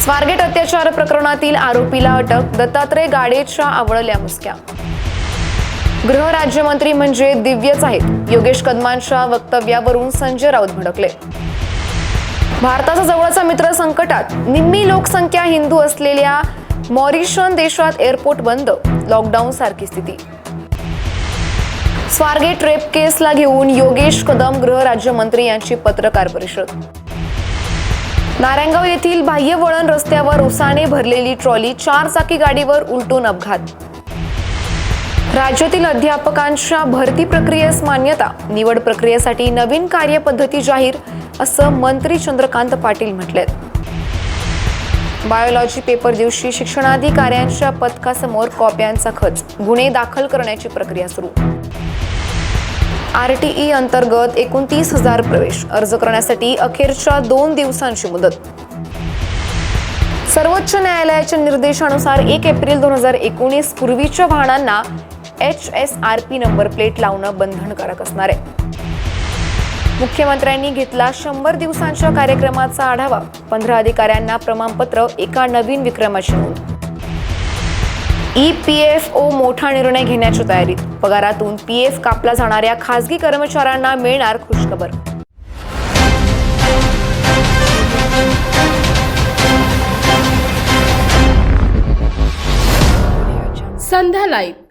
स्वारगेट अत्याचार प्रकरणातील आरोपीला अटक दत्तात्रय गाडेच्या आवळल्या मुसक्या. गृहराज्यमंत्री म्हणजे दिव्यच आहेत. योगेश कदमांच्या वक्तव्यावरून संजय राऊत भडकले. भारताचा जवळचा मित्र संकटात. निम्मी लोकसंख्या हिंदू असलेल्या मॉरिशन देशात एअरपोर्ट बंद लॉकडाऊन सारखी स्थिती. स्वारगेट रेप केसला घेऊन योगेश कदम गृहराज्यमंत्री यांची पत्रकार परिषद. नारायणगाव येथील बाह्य वळण रस्त्यावर उसाने भरलेली ट्रॉली चार चाकी गाडीवर उलटून अपघात. राज्यातील अध्यापकांच्या भरती प्रक्रियेस मान्यता निवड प्रक्रियेसाठी नवीन कार्यपद्धती जाहीर असं मंत्री चंद्रकांत पाटील म्हटलेत. बायोलॉजी पेपर दिवशी शिक्षणाधिकाऱ्यांच्या पथकासमोर कॉप्यांचा खच गुन्हे दाखल करण्याची प्रक्रिया सुरू. आर टी ई अंतर्गत एकोणतीस हजार प्रवेश अर्ज करण्यासाठी अखेरच्या दोन दिवसांची मुदत. सर्वोच्च न्यायालयाच्या निर्देशानुसार एक एप्रिल दोन हजार एकोणीस पूर्वीच्या वाहनांना H S R P number plate लावणं बंधनकारक असणार आहे. मुख्यमंत्र्यांनी घेतला शंभर दिवसांच्या कार्यक्रमाचा आढावा. पंधरा अधिकाऱ्यांना प्रमाणपत्र एका नवीन विक्रमाची नोंद. ई पी एफ ओ मोठा निर्णय घेण्याच्या तयारीत पगारातून पी एफ कापला जाणाऱ्या खासगी कर्मचाऱ्यांना मिळणार खुशखबर. संध्या लाईव्ह